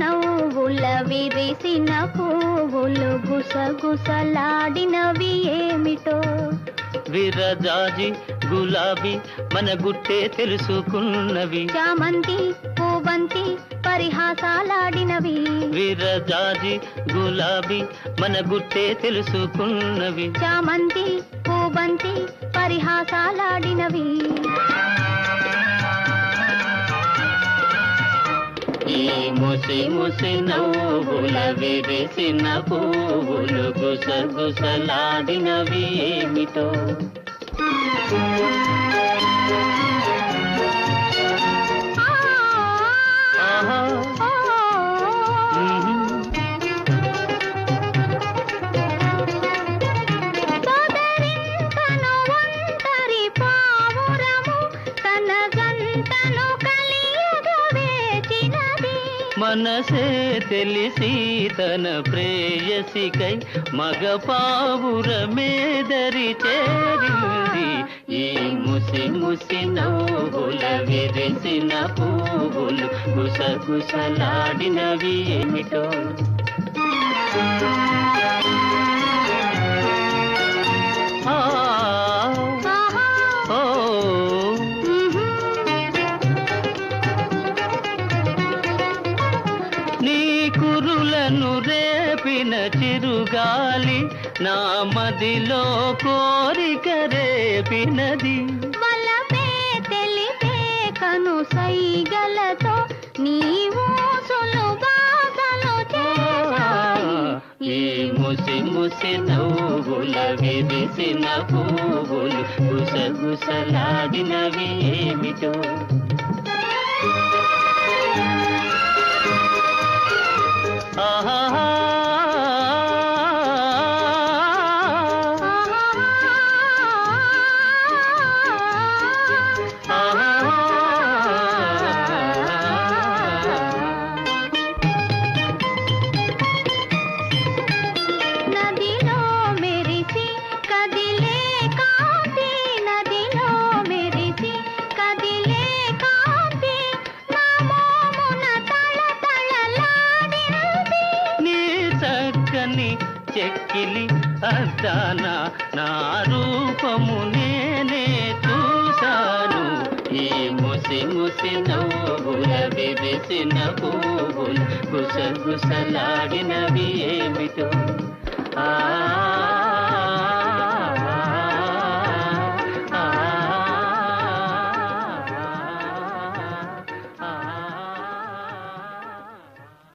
నవ్వుల విరిసిన పువ్వులు గుసగుసలాడినవి ఏమిటో? విరజాజి గులాబీ మన గుట్టే తెలుసుకున్నవి. చామంతి పూబంతి పరిహాసాలాడినవి. విరజాజి గులాబీ మన గుట్టే తెలుసుకున్నవి. చామంతి పూబంతి పరిహాసాలాడినవి. ముసి ముసి నవ్వుల విరిసిన పువ్వులు గుసగుసలాడినవి ఏమిటో మనసే తెలిసి తన ప్రేయసికై మగ పావురమేదరి చేరింది. ఈ ముసి ముసి నవ్వుల విరిసిన పువ్వులు గుసగుసలాడినవి ఏమిటో నీ కురులను రేపిన చిరుగాలి నా మదిలో కోరిక రేపినది. వలపే తెలిపే కను సైగలతో నీవు ఈ ముసి ముసి నవ్వుల విరిసిన పువ్వులు గుసగుసలాడినవి ఏమిటో అద్దాన నా రూపము నేనే చూశాను. ఈ ముసి ముసి నవ్వుల విరిసిన పువ్వులు గుసగుసలాడినవి